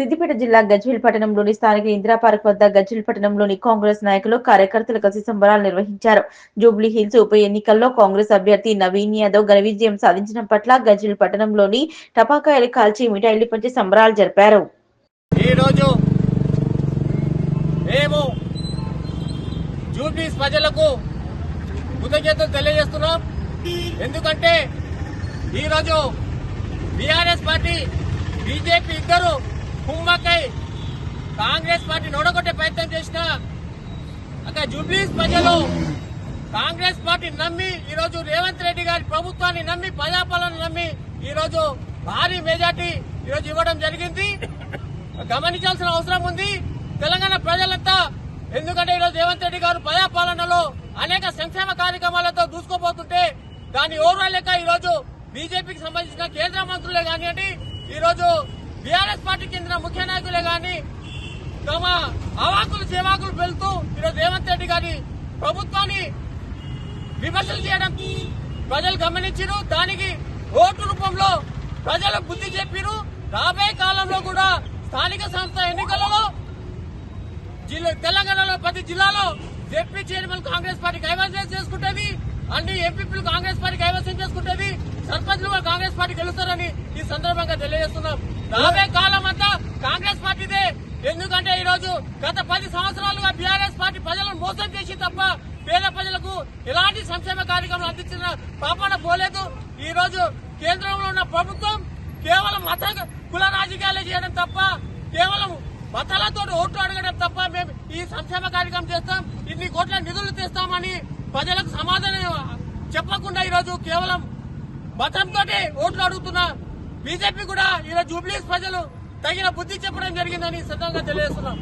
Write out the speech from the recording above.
సిద్దిపేట జిల్లా గజ్వేల్ పట్టణంలోని స్థానిక ఇందిరా పార్క్ వద్ద గజ్వేల్ పట్టణంలోని కాంగ్రెస్ నాయకులు కార్యకర్తలు కలిసి సంబరాలు నిర్వహించారు. జూబ్లీ హిల్స్ ఉప ఎన్నికల్లో కాంగ్రెస్ అభ్యర్థి నవీన్ యాదవ్ ఘన విజయం సాధించడం పట్ల గజ్వేల్ పట్టణంలోని టపాకాయలు కాల్చి మిఠాయిలు పంచి సంబరాలు జరిపారు. ఈరోజు మేము జూబ్లీస్ ప్రజలకు కృతజ్ఞతలు తెలియజేస్తున్నాం. ఎందుకంటే ఈరోజు బీఆర్ఎస్ పార్టీ బీజేపీ ఇద్దరు కుమ్మక్కై కాంగ్రెస్ పార్టీని ఓడగొట్టే ప్రయత్నం చేసిన అక్కడ జూబ్లీస్ ప్రజలు కాంగ్రెస్ పార్టీ నమ్మి ఈరోజు రేవంత్ రెడ్డి గారి ప్రభుత్వాన్ని నమ్మి ప్రజాపాలన నమ్మి ఈరోజు భారీ మెజార్టీ ఈరోజు ఇవ్వడం జరిగింది. గమనించాల్సిన అవసరం ఉంది. తెలంగాణ ప్రజలంతా ఎందుకంటే ఈరోజు రేవంత్ రెడ్డి గారు ప్రజాపాలనలో అనేక సంక్షేమ కార్యక్రమాలతో దూసుకోబోతుంటే దాన్ని ఓర్వలేక ఈరోజు బీజేపీకి సంబంధించిన కేంద్ర మంత్రులే కానివ్వండి ఈరోజు బీఆర్ఎస్ పార్టీకి చెందిన ముఖ్య నాయకులే కానీ తమ అవాకులు సేవాకులు వెళ్తూ ఈరోజు రేవంత్ రెడ్డి గారి ప్రభుత్వాన్ని విమర్శలు చేయడం ప్రజలు గమనించారు దానికి ఓటు రూపంలో ప్రజలు బుద్ధి చెప్పిరు రాబోయే కాలంలో కూడా స్థానిక సంస్థ ఎన్నికలలో జిల్లా తెలంగాణలో ప్రతి జిల్లాలో ఎంపీ చైర్మన్ కాంగ్రెస్ పార్టీ కైవసం చేసుకుంటుంది అన్ని ఎంపీలు కాంగ్రెస్ పార్టీ కైవసం చేసుకుంటది సర్పంచ్లు కాంగ్రెస్ పార్టీ గెలుస్తారని సందర్భంగా తెలియజేస్తున్నాం. రాబోయే కాలం అంతా కాంగ్రెస్ పార్టీదే. ఎందుకంటే ఈ రోజు గత పది సంవత్సరాలుగా బీఆర్ఎస్ పార్టీ ప్రజలను మోసం చేసి తప్ప పేద ప్రజలకు ఎలాంటి సంక్షేమ కార్యక్రమాలు అందించిన పాపన పోలేదు. ఈ రోజు కేంద్రంలో ఉన్న ప్రభుత్వం కేవలం మత కుల రాజకీయాలు చేయడం తప్ప కేవలం మతాలతో ఓట్లు అడగడం తప్ప మేము ఈ సంక్షేమ కార్యక్రమం చేస్తాం. ఇన్ని కోట్ల నిధులు తెస్తామని ప్రజలకు సమాధానం చెప్పకుండా ఈరోజు కేవలం మతంతో ఓట్లు అడుగుతున్నా బీజేపీ కూడా ఈరోజు జూబ్లీస్ ప్రజలు తగిన బుద్ధి చెప్పడం జరిగిందని సిద్ధంగా తెలియజేస్తున్నాం.